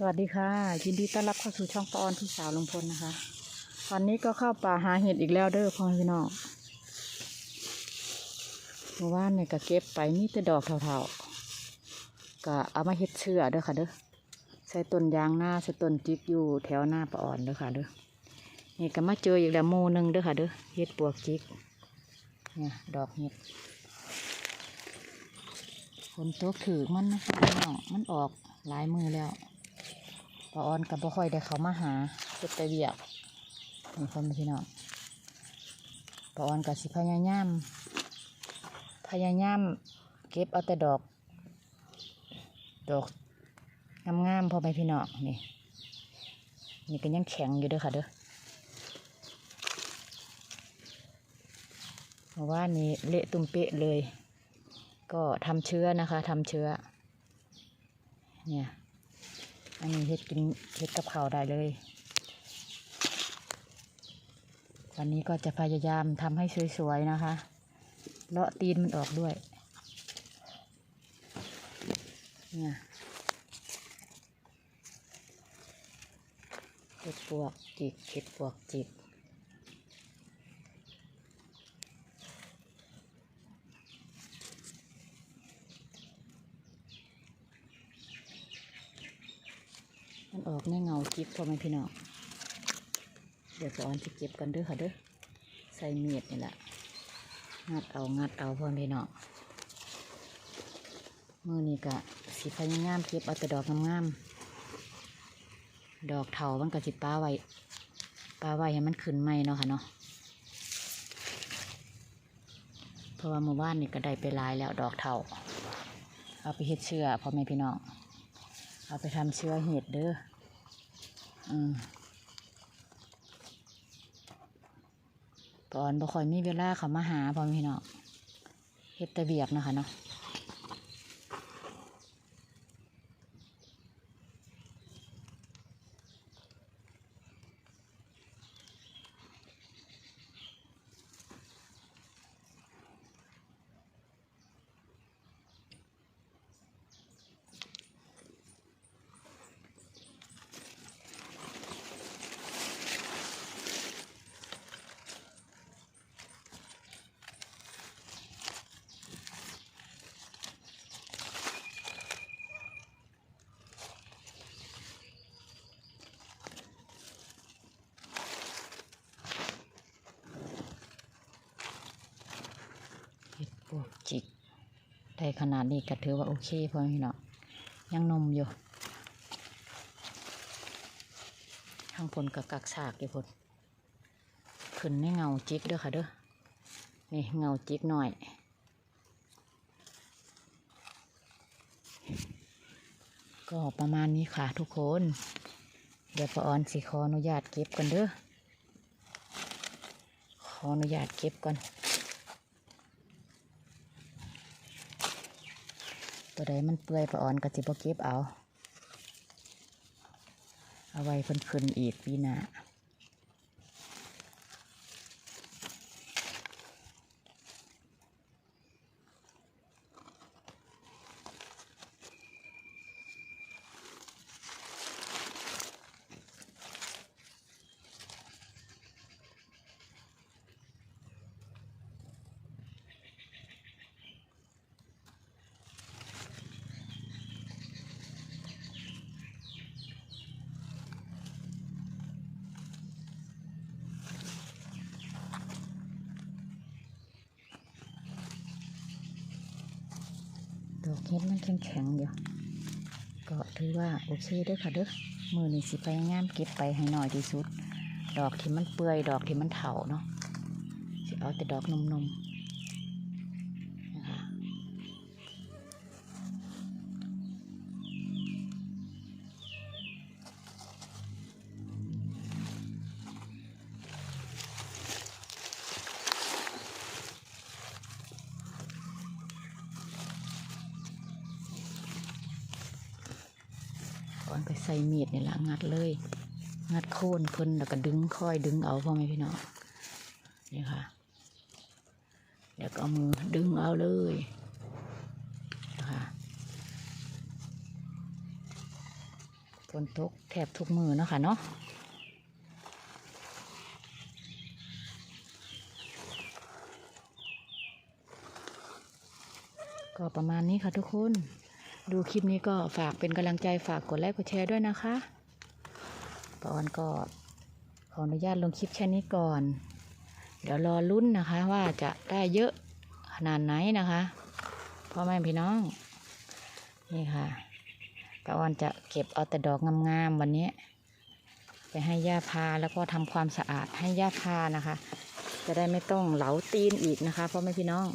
สวัสดีค่ะ ยินดีต้อนรับเข้าสู่ช่องปอนพี่สาวลุงพลนะคะวันนี้ก็เข้าป่าหาเห็ดอีกแล้วเด้อพ่อพี่น้องเมื่อวานเนี่ยก็เก็บไปนี่แต่ดอกเท่าๆก็เอามาเห็ดเชื่อเด้อค่ะเด้อใส่ต้นยางหน้าใส่ต้นจิกอยู่แถวหน้าปออนเด้อค่ะเด้อนี่ก็มาเจออีกแล้วโมหนึงเด้อค่ะเด้อเห็ดปวกจิกเนี่ยดอกเห็ดคนตกถือมันนะคะพี่น้องมันออกหลายมือแล้ว ปาออนกับบ่ค่อยได้เขามาหาเก็บไปเบียกนี่พ่อแม่พี่น้องปาออนกับสิพยายามพยายามเก็บเอาแต่ดอก ดอกงามๆพอแม่พี่น้องนี่นี่ก็ยังแข็งอยู่เด้อค่ะเด้อเพราะว่านี่เละตุ้มเปะเลย ก็ทำเชื้อนะคะทำเชื้อ เนี่ย อันนี้เฮ็ดกินเฮ็ดกับข้าวได้เลย วันนี้ก็จะพยายามทำให้สวยๆนะคะเลาะตีนมันออกด้วย เนี่ยเห็ดปวกจิกเห็ดปวกจิก มันออกในเงาจิบพ่อแม่พี่น้องเดี๋ยวสอนจะเก็บกันเด้อค่ะเด้อใส่เมียดนี่แหละงัดเอางัดเอาพอพี่น้องมือนี้กะสีพยายามเก็บเอาแต่ดอกงามๆดอกเถามันก็สิป้าไว้ป้าไว้ให้มันขึ้นใหม่เนาะค่ะเนาะเพราะว่าเมื่อวานนี่ก็ได้ไปลายแล้วดอกเถาเอาไปเฮ็ดเชื้อพ่อแม่พี่น้อง เอาไปทำเชื้อเห็ดเด้ออืมตอนบ่ค่อยมีเวลาเขามาหาพ่อแม่พี่น้องเฮ็ดตะเบียกนะคะเนาะ ปวกจิก ได้ขนาดนี้ก็ถือว่าโอเคพอแม่พี่น้องยังนมอยู่ข้างผลกับกักสากอยู่พนขึ้นในเงาจิกเด้อค่ะเด้อนี่เงาจิกหน่อยก็ประมาณนี้ค่ะทุกคน เดี๋ยวปออนสิขออนุญาตเก็บกันเด้อ ขออนุญาตเก็บก่อน ตัวใดมันเปื่อยปะอ่อนก็จิบเก็บเอา เอาไว้เพิ่นขึ้นอีกปีหน้า ดอกเห็ดมันแข็งแข็งอยู่ก็ถือว่าโอเคเด้อค่ะเด้อมือนี่สิพยายามเก็บไปให้หน่อยที่สุด ดอกที่มันเปื่อยดอกที่มันเถาเนาะสิเอาแต่ดอกนมๆ ไปใส่มีดนี่แหละงัดเลย งัดโค่นเพิ่นแล้วก็ดึงค่อยดึงเอาพ่อแม่พี่น้องนี่ค่ะเดี๋ยวก็เอามือดึงเอาเลยนะคะฝนตกแทบทุกมือเนาะค่ะเนาะก็ประมาณนี้ค่ะทุกคน ดูคลิปนี้ก็ฝากเป็นกำลังใจฝากกดไลค์กดแชร์ด้วยนะคะปอนก็ขออนุญาตลงคลิปแค่นี้ก่อน เดี๋ยวรอลุ้นนะคะ ว่าจะได้เยอะขนาดไหนนะคะพ่อแม่พี่น้อง นี่ค่ะปออนจะเก็บเอาแต่ดอกงามๆวันนี้ ไปให้ย่าพาแล้วก็ทำความสะอาดให้ย่าพานะคะ จะได้ไม่ต้องเหลาตีนอีกนะคะพ่อแม่พี่น้อง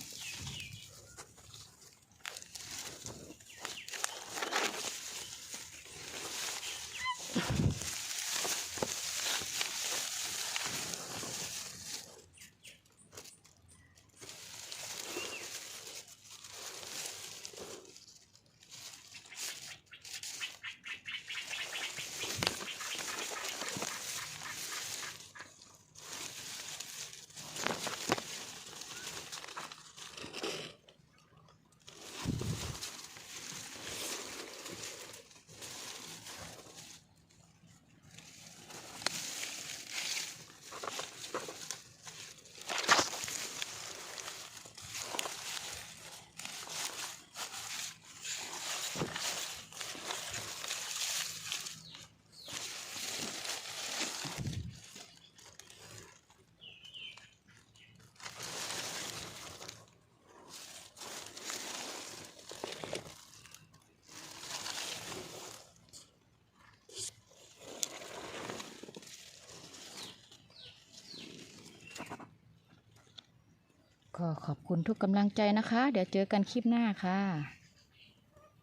ก็ขอบคุณทุกกำลังใจนะคะ เดี๋ยวเจอกันคลิปหน้าค่ะ